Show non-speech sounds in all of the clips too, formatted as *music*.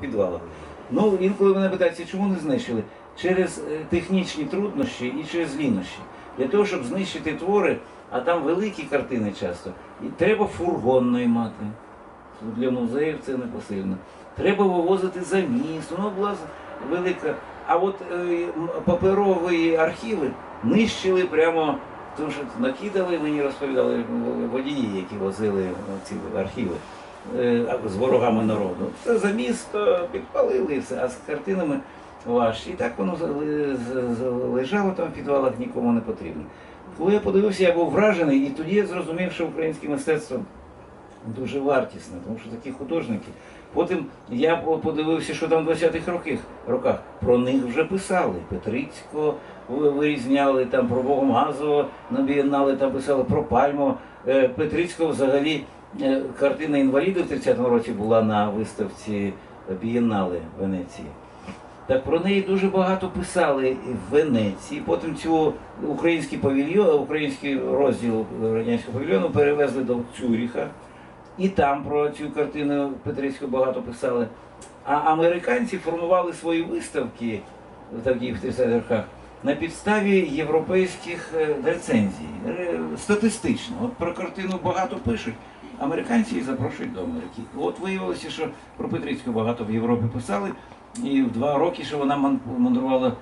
підвалах. Ну, інколи мене питаються, чому не знищили? Через е, технічні труднощі і через лінощі. Для того, щоб знищити твори, а там великі картини часто, і треба фургонної мати. Для музеїв це не посильно. Треба вивозити за місто. Ну, була велика. А от е, паперові архіви нищили прямо, тому що накидали, мені розповідали водії, які возили ці архіви е, з ворогами народу. Це за місто підпалили і все, а з картинами важче. І так воно з- лежало там в підвалах, нікому не потрібно. Коли я подивився, я був вражений, і тоді я зрозумів, що українське мистецтво дуже вартісне, тому що такі художники. Потім я подивився, що там в 20-х роках, роках про них вже писали. Петрицького вирізняли, там про Богомазова на бієнали там писали про Пальмова. Е, Петрицького взагалі е, картина інвалідів в 30-му році була на виставці бієнали в Венеції. Так про неї дуже багато писали в Венеції. Потім цю український павільйон, український розділ радянського павільйону перевезли до Цюріха. І там про цю картину Петрицького багато писали. А американці формували свої виставки в 30-х роках на підставі європейських е, рецензій. Статистично. От про картину багато пишуть. Американці їх запрошують до Америки. От виявилося, що про Петрицького багато в Європі писали, і в два роки, що вона мандрувала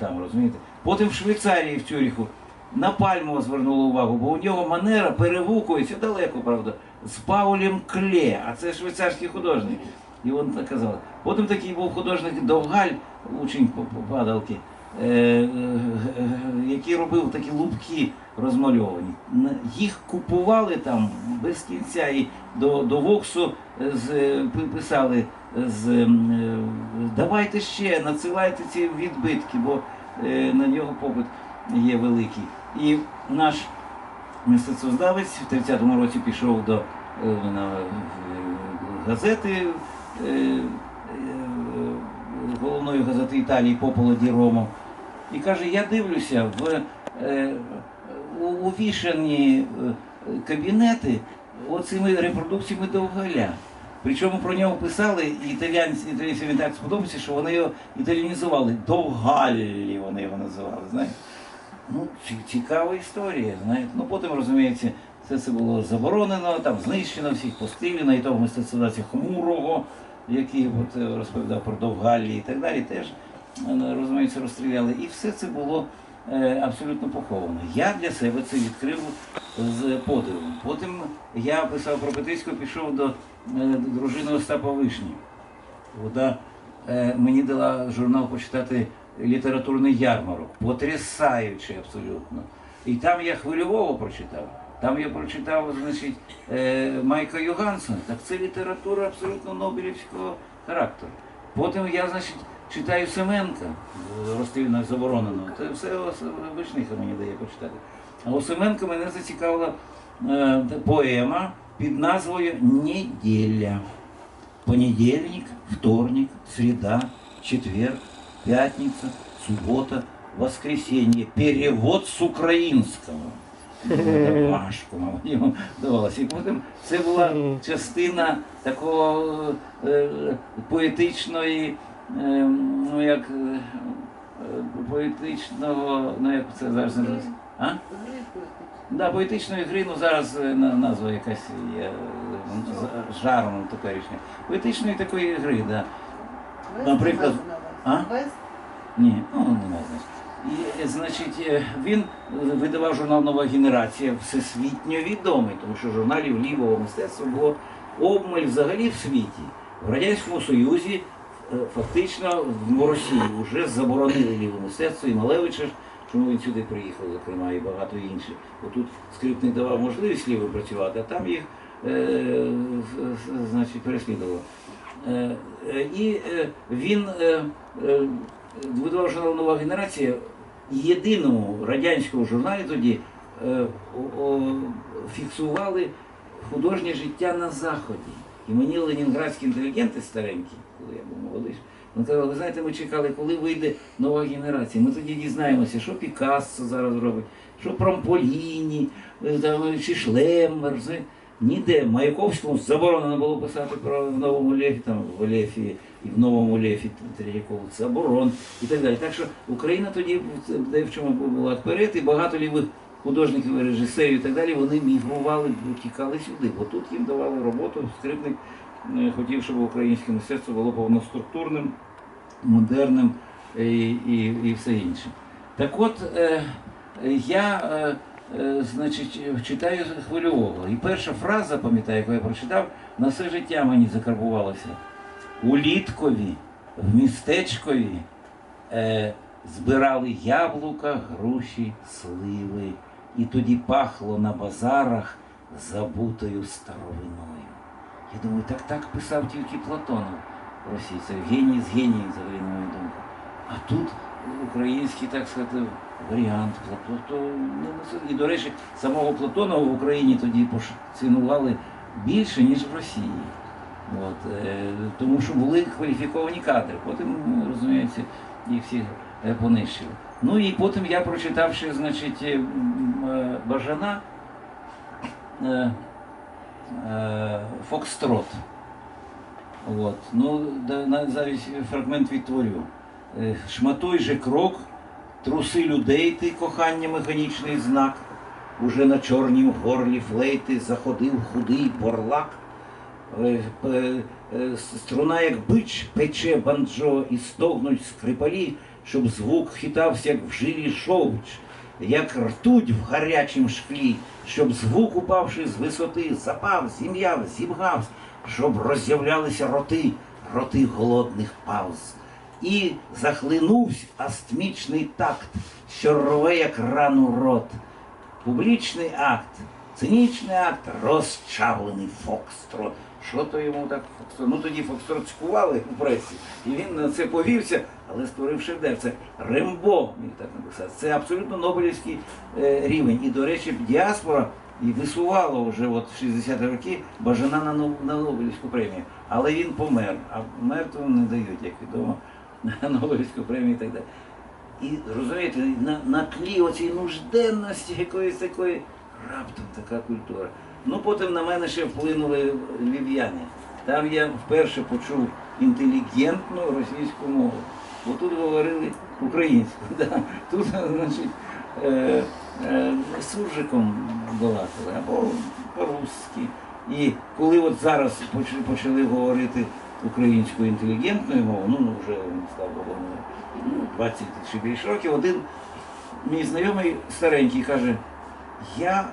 там, розумієте. Потім в Швейцарії, в Цюріху, на Пальмова звернули увагу, бо у нього манера перевукується далеко, правда, з Паулем Кле, а це швейцарський художник. І він казав. Потім такий був художник Довгаль, учень падалки, е, е, е, який робив такі лупки розмальовані. Їх купували там без кінця і до, до Воксу е, з, е, писали з е, давайте ще, надсилайте ці відбитки, бо на нього попит є великий. І наш мистецтвознавець в 30-му році пішов до на, газети головної газети Італії Пополо ді Ромо і каже: я дивлюся в увішані е, кабінети оцими репродукціями Довгаля. Причому про нього писали і італійці, італійцям так сподобався, що вони його італінізували. Довгаллі вони його називали. Знаєте? Ну, цікава історія, знаєте. Ну потім, розуміється, все це було заборонено, там знищено, всіх постріляно, і того мистецтвознавця Хмурого, який от, е, розповідав про Довгаллі і так далі, теж, е, розуміється, розстріляли. І все це було абсолютно поховано. Я для себе це відкрив з подивом. Потім я писав про Петрицького, пішов до, е, дружини Остапа Вишні. Вона е, мені дала журнал почитати літературний ярмарок, потрясаючий абсолютно. І там я хвильового прочитав. Там я прочитав, значить, е, Майка Йогансона. Так це література абсолютно Нобелівського характеру. Потім я, значить, читаю Семенка, розстріляно заборонено. Це все Вишниха мені дає почитати. А у Семенка мене зацікавила е, поема під назвою Неділя. Понедельник, вторник, среда, четверг, пятница, суббота, воскресенье. Перевод з українського. Це *laughs* Важко, мабуть, давалося. І потім це була частина такого е, поетичної, е, ну як е, е, поетичного, ну як це зараз називається? А? Да, поетичної гри, ну зараз е, назва якась є е, з жаром теперішня. Поетичної такої гри, да. Наприклад, а? Ні, ну немає значення. І, е, значить, е, він видавав журнал Нова генерація, всесвітньо відомий, тому що журналів лівого мистецтва було обмаль взагалі в світі. В Радянському Союзі е, фактично в Росії вже заборонили ліве мистецтво і Малевича, чому він сюди приїхав, зокрема, і багато інших. Отут скрипник давав можливість лівим працювати, а там їх е, значить, переслідував. Е, е, І е, він е, е, видавав журнал Нова генерація єдиному радянському журналі тоді е, о- о, фіксували художнє життя на Заході. І мені ленінградські інтелігенти старенькі, коли я молодий, вони казали, ви знаєте, ми чекали, коли вийде нова генерація. Ми тоді дізнаємося, що Пікассо зараз робить, що Промполіні, е, чи Шлеммер. знаєте. Ніде Маяковському заборонено було писати про в новому Лефі, там в Лефі і в новому Лефі Третьякову заборон і так далі. Так що Україна тоді в чому була вперед, і багато лівих художників, режисерів і так далі, вони мігрували, тікали сюди, бо тут їм давали роботу. Скрипник е, хотів, щоб українське мистецтво було повноструктурним, модерним і, і, і все інше. Так от е, я е, е, значить, читаю хвильового. І перша фраза, пам'ятаю, яку я прочитав, на все життя мені закарбувалася. У Літкові, в містечкові е, збирали яблука, груші, сливи. І тоді пахло на базарах забутою старовиною. Я думаю, так так писав тільки Платонов. Це геній з геніїв, взагалі, на мою думку. А тут український, так сказати, варіант Платона. Ну, і, до речі, самого Платонова в Україні тоді цінували більше, ніж в Росії. От, е, тому що були кваліфіковані кадри. Потім, ну, розуміється, їх всі е, понищили. Ну і потім я прочитавши, значить, е, е, Бажана е, Фокстрот. От. Ну, да, на- зараз фрагмент відтворю. Шматуй же крок, труси людей ти, кохання механічний знак. Уже на чорнім горлі флейти заходив худий борлак. Струна, як бич, пече банджо і стогнуть скрипалі, щоб звук хитався, як в жилі шовч, як ртуть в гарячім шклі, щоб звук, упавши з висоти, запав, зім'яв, зімгав, щоб роззявлялися роти, роти голодних пауз. І захлинувся астмічний такт, що рве, як рану рот. Публічний акт, цинічний акт, розчавлений фокстрот. Що то йому так фокстрот? Ну тоді фокстрот цькували у пресі, і він на це повівся, але створив шедевр. Це Рембо міг так написати. Це абсолютно Нобелівський е, рівень. І, до речі, діаспора і висувала вже от в 60-ті роки Бажана на, на Нобелівську премію. Але він помер, а мертвим не дають, як відомо, *laughs* на Нобелівську премію і так далі. І розумієте, на, на тлі оцій нужденності якоїсь такої раптом така культура. Ну потім на мене ще вплинули львів'яни. Там я вперше почув інтелігентну російську мову. Бо тут говорили українською. *laughs* Да. Тут, значить, е, е, суржиком балакали або по-русски. І коли от зараз поч- почали говорити українською інтелігентною мовою, ну, ну вже слава Богу, ну, 20 чи більше років, один мій знайомий старенький каже, я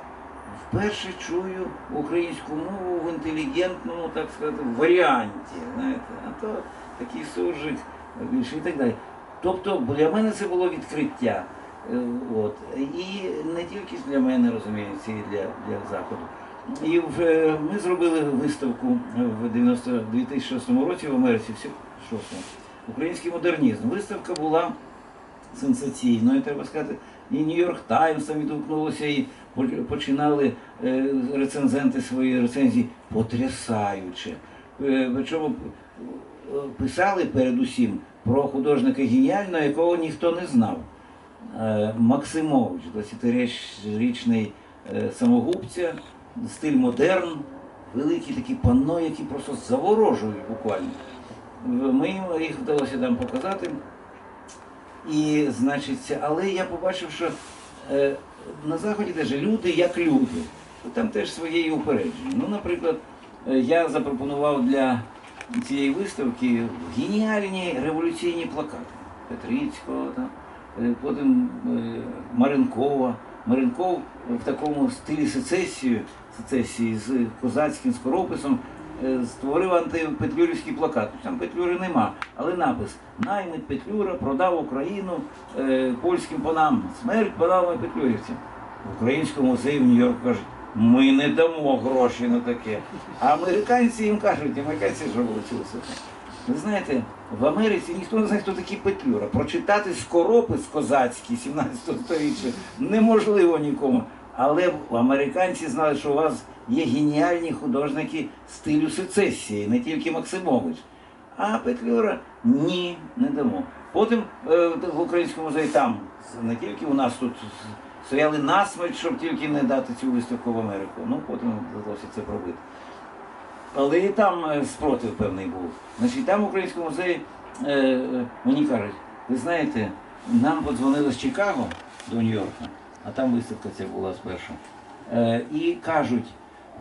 вперше чую українську мову в інтелігентному, так сказати, варіанті. Знаєте, а то такий суржик більше і так далі. Тобто для мене це було відкриття. Е, От. І не тільки для мене, розуміється, і для, для Заходу. І в, е, ми зробили виставку в 90, 2006 році в Америці, в 6-му, український модернізм. Виставка була сенсаційною, треба сказати. І Нью-Йорк Таймс там відгукнулося, і починали е, рецензенти свої рецензії потрясаюче. Причому е, писали передусім про художника геніального, якого ніхто не знав. Е, Максимович, 20-річний е, самогубця, стиль модерн, великі такі панно, які просто заворожують буквально. Ми їх вдалося там показати. І, значить, але я побачив, що на Заході теж люди як люди. Там теж своє є упередження. Ну, наприклад, е, я запропонував для цієї виставки геніальні революційні плакати Петрицького, там, е, потім е, Маренкова. Маренков в такому стилі сецесії, сецесії з козацьким скорописом створив антипетлюрівський плакат. Там Петлюри нема, але напис Наймит Петлюра продав Україну е, польським панам. Смерть і петлюрівцям. В українському музеї в Нью-Йорку кажуть, ми не дамо гроші на таке. А американці їм кажуть, американці ж революцію. Ви знаєте, в Америці ніхто не знає, хто такий Петлюра. Прочитати скоропис козацький 17 століття неможливо нікому. Але американці знали, що у вас є геніальні художники стилю сецесії, не тільки Максимович. А Петлюра ні, не дамо. Потім е, в українському музеї там не тільки у нас тут стояли насмерть, щоб тільки не дати цю виставку в Америку. Ну, потім вдалося це пробити. Але і там е, спротив певний був. Значить, там в Українському музеї е, мені кажуть, ви знаєте, нам подзвонили з Чикаго до Нью-Йорка, а там виставка ця була спершу. Е, і кажуть,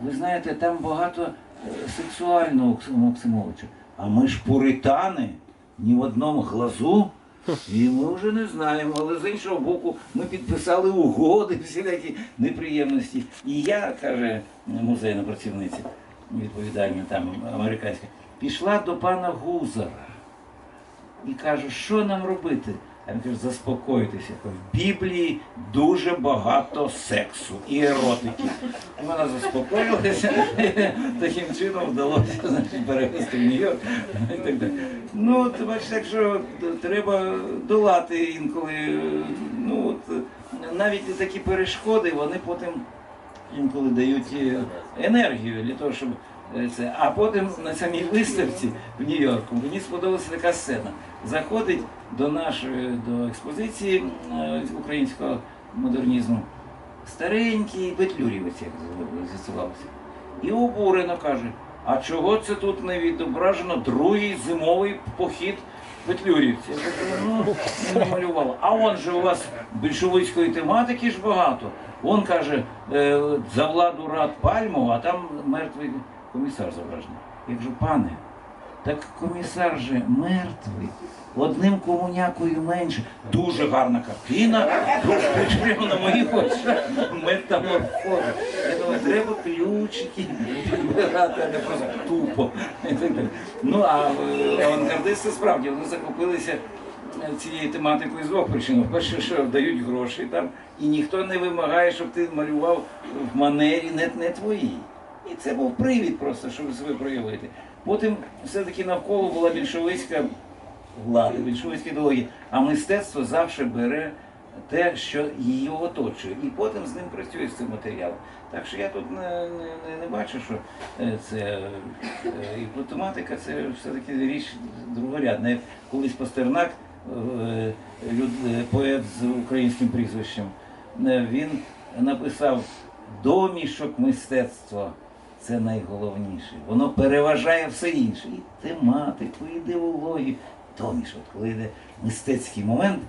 ви знаєте, там багато е, сексуального Максимовича. А ми ж пуритани, ні в одному глазу. І ми вже не знаємо, але з іншого боку, ми підписали угоди, всілякі неприємності. І я, каже музейна працівниця, відповідальна там американська, пішла до пана Гузара і кажу, що нам робити? Він каже, заспокойтеся. В Біблії дуже багато сексу і еротики. Вона заспокоїлася, *laughs* таким чином вдалося значить, перевезти в Нью-Йорк і так далі. Ну, от, бачите, так що треба долати інколи. Ну, от, навіть такі перешкоди, вони потім інколи дають е, енергію для того, щоб це. А потім на самій виставці в Нью-Йорку мені сподобалася така сцена. Заходить до нашої до експозиції е, українського модернізму старенький петлюрівець, як з'ясувалося. І обурено каже: а чого це тут не відображено другий зимовий похід петлюрівців? Я кажу, ну, не намалювала. А он же у вас більшовицької тематики ж багато. Он каже, е, за владу рад пальму, а там мертвий комісар зображений. Я кажу, пане, так комісар же мертвий. Одним комунякою менше. Дуже гарна картина. Прямо на моїх очах метаморфоза. Я думаю, треба ключики підбирати, а не просто тупо. Ну а е, авангардисти справді вони захопилися е, цією тематикою з двох причин. Перше, що дають гроші там, і ніхто не вимагає, щоб ти малював в манері не, не твоїй. І це був привід просто, щоб себе проявити. Потім все-таки навколо була більшовицька влада, більшовицька ідеологія, а мистецтво завжди бере те, що її оточує, і потім з ним працює з цим матеріалом. Так що я тут не, не, не, бачу, що е, це е, і тематика це все-таки річ другорядна. Як Колись Пастернак, е, поет з українським прізвищем, він написав домішок мистецтва. Це найголовніше. Воно переважає все інше. І тематику, ідеологію. Домішок, коли йде мистецький момент,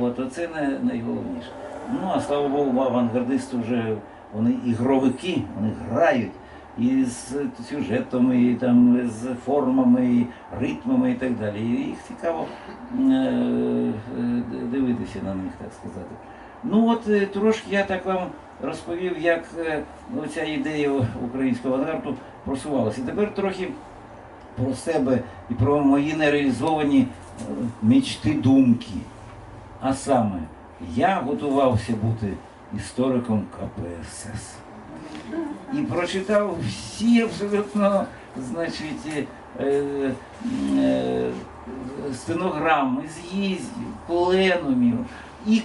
от, оце найголовніше. Ну, а слава Богу, авангардисти вже вони ігровики, вони грають і з сюжетами, і там, з формами, і ритмами і так далі. І їх цікаво е, е, дивитися на них, так сказати. Ну от е, трошки я так вам розповів, як е, оця ідея українського авангарду просувалася. Тепер трохи про себе і про мої нереалізовані е, мечти думки. А саме, я готувався бути істориком КПСС. І прочитав всі абсолютно, значить, е, е, стенограми, з'їздів, пленумів, і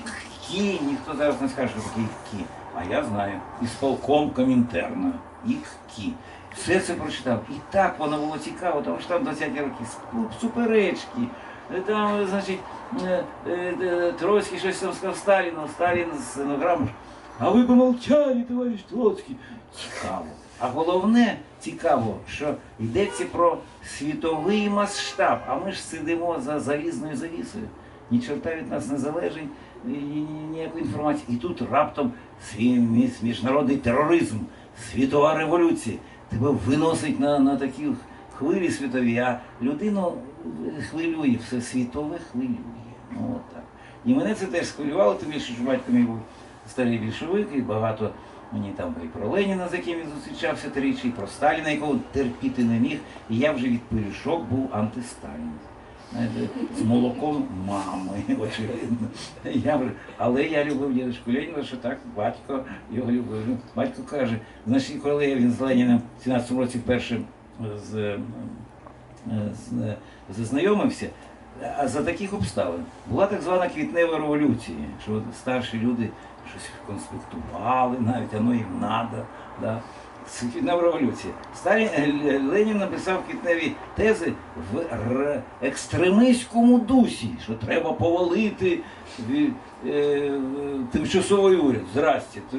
ККІ, ніхто зараз не скаже, що таке ККІ. А я знаю, ісполком Комінтерна, і ККІ. Все це прочитав. І так воно було цікаво, тому що там 20-ті роки суперечки. е, Там, значить, е, е, е, Троцький щось там сказав Сталіну, Сталін з стенограми. А ви помолчали, товариш Троцький. Цікаво. А головне цікаво, що йдеться про світовий масштаб, а ми ж сидимо за залізною завісою. Ні чорта від нас не залежить ніякої інформації. І тут раптом свій міжнародний тероризм, світова революція. Тебе виносить на, на такі хвилі світові, а людину хвилює, все світове хвилює. Ну, от так. І мене це теж схвилювало, більше, що батько мій був старий більшовик, і багато мені там і про Леніна, з яким він зустрічався тричі, і про Сталіна, якого терпіти не міг. І я вже від пиріжок був антисталін. Знаєте, з молоком мами, *laughs* очевидно. Я але я любив дідушку Леніна, що так батько його любив. Ну, Батько каже, значить, коли він з Леніним в 17 році вперше з, е, з, зазнайомився, а за таких обставин була так звана квітнева революція, що старші люди щось конспектували, навіть воно їм надо. Да? Це революція. Сталін е, Ленін написав квітневі тези в екстремистському дусі, що треба повалити е, тимчасовий уряд. Т-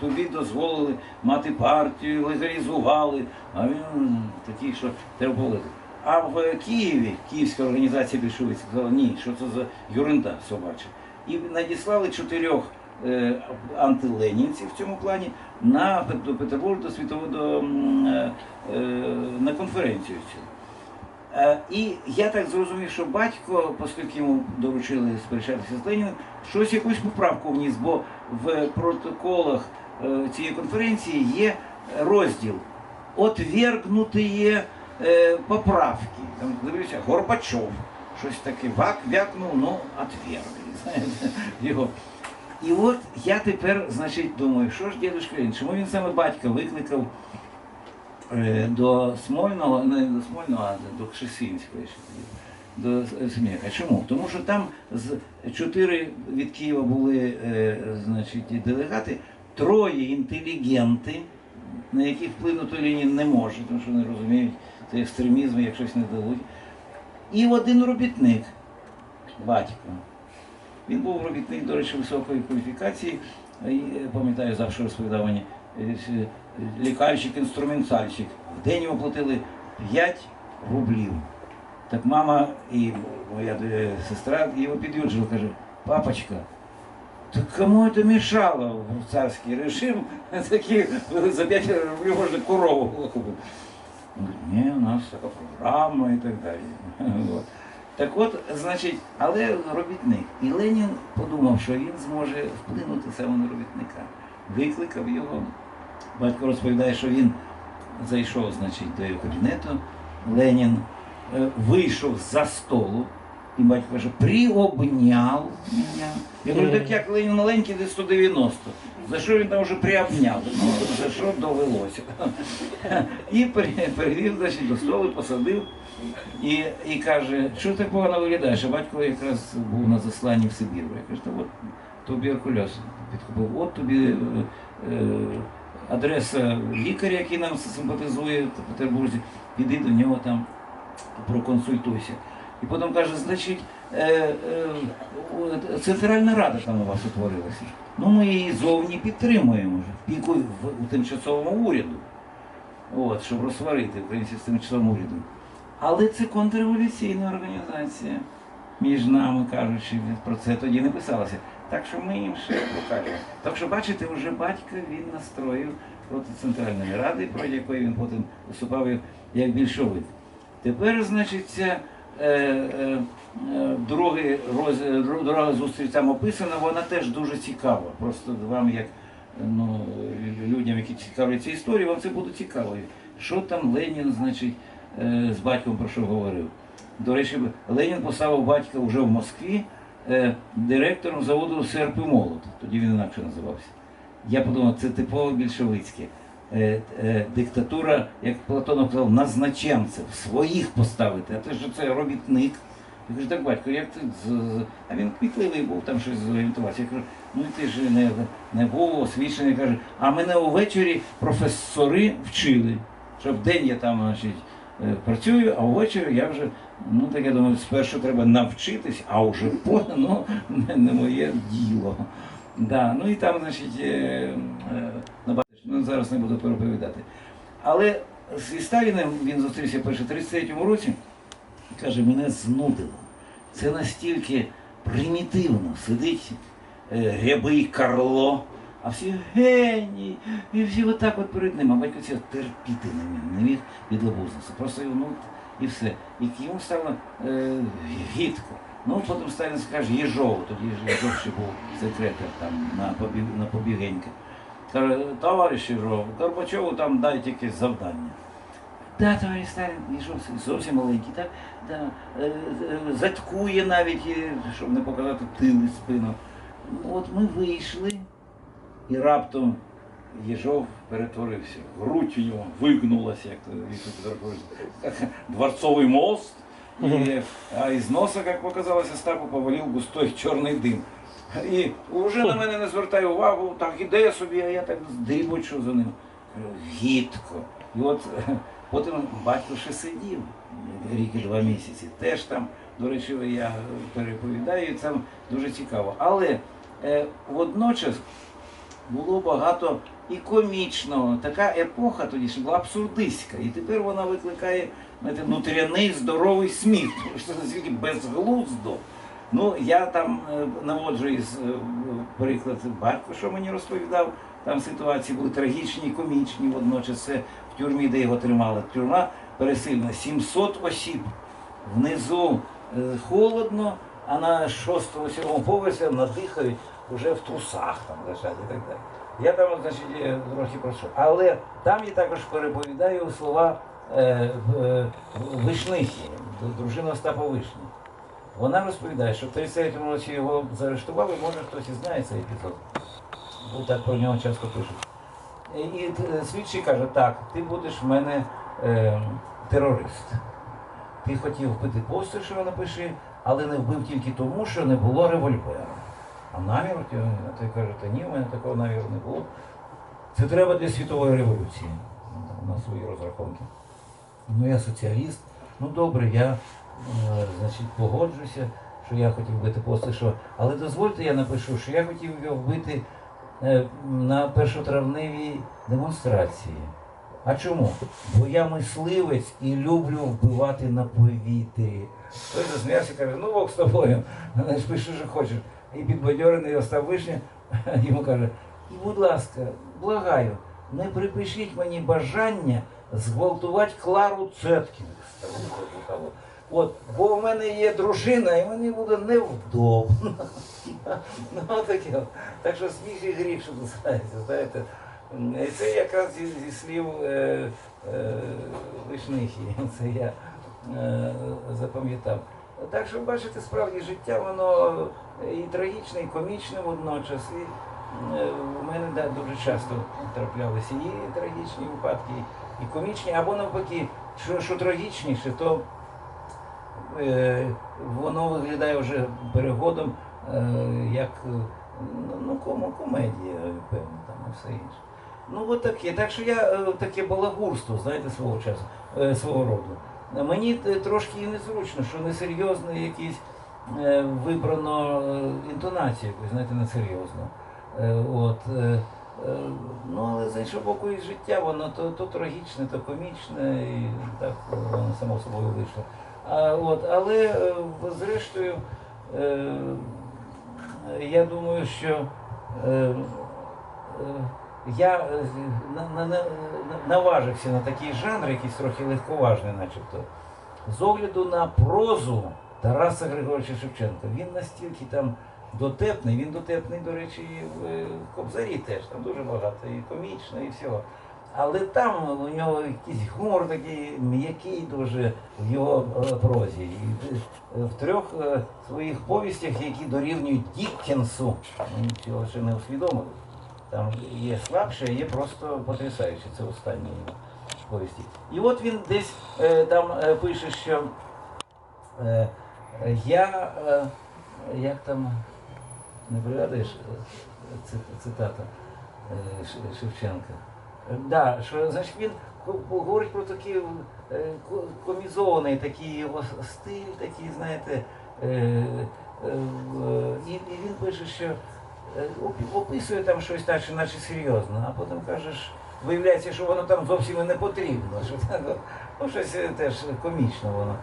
тобі дозволили мати партію, легалізували, а він такий, що треба повалити. А в Києві Київська організація більшовицька сказала, ні, що це за юринда собача. І надіслали чотирьох е, антиленінців в цьому плані на до Петербургу до світового до, е, е, на конференцію цю. І я так зрозумів, що батько, оскільки йому доручили сперечатися з Леніним, щось якусь поправку вніс, бо в протоколах цієї конференції є розділ «Отвергнутые поправки. Там дивлюся, Горбачов. Щось таке вак, вякнув, ну, отвергли. *laughs* Знаєте, його. І от я тепер, значить, думаю, що ж дідусь Ленін, чому він саме батька викликав е, до Смольного, не до Смольного, а до Кшесинської ще тоді, до Сміха. Чому? Тому що там з чотири від Києва були е, значить, делегати, троє інтелігенти, на яких вплинути Ленін не може, тому що не розуміють цей екстремізм, як щось не дадуть. І один робітник, батько. Він був робітник, до речі, високої кваліфікації. І, е, Пам'ятаю, завжди розповідав мені е, с- лікарщик, інструментальщик. В день йому платили 5 рублів. Так мама і моя е, сестра його під'юджила, каже, папочка, так кому це мешало в царський режим? *laughs* Такі за 5 рублів можна корову. Он ні, у нас така програма і так далі. *laughs* От. Так от, значить, але робітник. І Ленін подумав, що він зможе вплинути саме на робітника. Викликав його. Батько розповідає, що він зайшов, значить, до його кабінету. Ленін е, вийшов за столу. І батько каже, приобняв мене. Я кажу, так як Ленін маленький, десь 190. За що він там вже приобняв? Ну, за що довелося. І пере- перевів, значить, до столу, посадив. І, і каже, що ти погано виглядаєш? А батько якраз був на засланні в Сибіру. Я кажу, от туберкульоз підхопив. От тобі е, е, адреса лікаря, який нам симпатизує в Петербурзі, піди до нього там, проконсультуйся. І потім каже, значить, е, е, Центральна Рада там у вас утворилася. Ну ми її зовні підтримуємо в піку в, у тимчасовому уряду. От, щоб розсварити українців з тимчасовим урядом. Але це контрреволюційна організація. Між нами кажучи, про це тоді не писалося. Так що ми їм ще покажемо. Так що, бачите, вже батько він настроїв проти Центральної Ради, проти якої він потім виступав як- більшовик. Тепер, значить, е, е, е, другий роз, е, дру- друга зустріч там описана, вона теж дуже цікава. Просто вам, як ну, людям, які цікавляться історією, вам це буде цікаво. Що там Ленін, значить, з батьком про що говорив. До речі, Ленін поставив батька вже в Москві директором заводу «Серп і молот. Тоді він інакше називався. Я подумав, це типово більшовицьке. Е, е, диктатура, як Платонов казав, назначенців, своїх поставити, а ти ж це робітник. Я кажу, так батько, як ти з... з-» А він кмітливий був, там щось зорієнтувався. Я кажу, ну ти ж не, не був освічений. Каже, а мене увечері професори вчили, що вдень я там, значить, е, працюю, а ввечері я вже, ну так я думаю, спершу треба навчитись, а вже *laughs* потім, ну, не, не моє діло. Да, ну і там, значить, е, е, ну, зараз не буду переповідати. Але зі Сталіним він зустрівся перше в 33-му році і каже, мене знудило. Це настільки примітивно сидить е, рябий Карло, а всі генії, і всі отак от перед ним. А батько цього терпіти не міг, не міг від лобузництва. Просто його, ну, і все. І йому стало е, гідко. Ну, потім Сталін скаже Єжову, тоді Єжов ще був секретар там на, побіг, на побігенька. Каже, товариш Єжов, Горбачову там дайте якесь завдання. Да, товариш Сталін, Єжов зовсім маленький, так? Да. Е, е, Заткує навіть, е, щоб не показати тил і спину. Ну, От ми вийшли, і раптом Єжов перетворився. Грудь у нього вигнулася, як Віктор дворцовий мост. І, а із носа, як показалось, Остапу повалив густой чорний дим. І вже на мене не звертає увагу, так іде собі, а я так дрібочу за ним. Гідко. І от *laughs* потім батько ще сидів рік і два місяці. Теж там, до речі, я переповідаю, і це дуже цікаво. Але е, водночас було багато і комічного. Така епоха тоді ще була абсурдистська. І тепер вона викликає знаєте, внутрішній здоровий сміх, тому що це настільки безглуздо. Ну, я там е, наводжу із е, приклад батько, що мені розповідав. Там ситуації були трагічні, комічні водночас. Це в тюрмі, де його тримали. Тюрма пересильна, 700 осіб. Внизу е, холодно, а на 6-7 поверсі надихають вже в трусах там лежать і так далі. Я там, значить, трохи прошу. Але там я також переповідаю слова е, е, Вишнихи, дружина Остапа Вишні. Вона розповідає, що в 33-му році його заарештували, може хтось і знає цей епізод. Бо так про нього часто пишуть. І, і е, слідчий каже, так, ти будеш в мене е, терорист. Ти хотів вбити пострішого, напиши, але не вбив тільки тому, що не було револьвера. А наміру ти, а той каже, та ні, у мене такого наміру не було. Це треба для світової революції. Ну, На свої розрахунки. Ну я соціаліст. Ну добре, я значить, погоджуся, що я хотів вбити Постишова. Але дозвольте, я напишу, що я хотів його вбити е, на першотравневій демонстрації. А чому? Бо я мисливець і люблю вбивати на повітрі. Той засміявся каже, ну Бог з тобою, але ж пиши, що хочеш. І підбадьорений Остап Вишня *laughs* йому каже, і будь ласка, благаю, не припишіть мені бажання зґвалтувати Клару Цеткін. От, бо в мене є дружина, і мені буде невдобно. Ну, таке. Так що сміх і гріх, що називається, знаєте. І це якраз зі, зі слів е, е, Вишнихи, це я е, запам'ятав. Так що, бачите, справді життя, воно і трагічне, і комічне водночас. І е, у мене да, дуже часто траплялися і трагічні випадки, і комічні, або навпаки, що, що трагічніше, то е, воно виглядає вже перегодом е, як е, ну, комедія, певно, там і все інше. Ну, от таке. Так що я е, таке балагурство, знаєте, свого часу, е, свого роду. Мені е, трошки і незручно, що несерйозно якісь е, вибрано е, інтонацію, якусь, знаєте, несерйозно. Е, От, е, е, ну, але з іншого боку, і життя, воно то, то трагічне, то комічне, і так воно само собою вийшло. От, але е, зрештою, е, я думаю, що е, я на- на- на- наважився на такий жанр, якийсь трохи легковажний, начебто, з огляду на прозу Тараса Григоровича Шевченка. Він настільки там дотепний, він дотепний, до речі, і в Кобзарі теж, там дуже багато і комічно, і всього. Але там у нього якийсь гумор такий м'який дуже в його е, прозі. І е, в трьох е, своїх повістях, які дорівнюють Діккенсу, ми цього ще не усвідомили. Там є слабше, є просто потрясаюче. Це останні повісті. І от він десь там пише, що я, як там, не пригадуєш цитата Шевченка? Да, що значить він говорить про такий е, комізований такий його стиль, такий, знаєте, е, е, і, і він пише, що описує там щось наче, наче серйозно, а потім кажеш, виявляється, що воно там зовсім і не потрібно. Що, так, ну, щось теж комічно воно.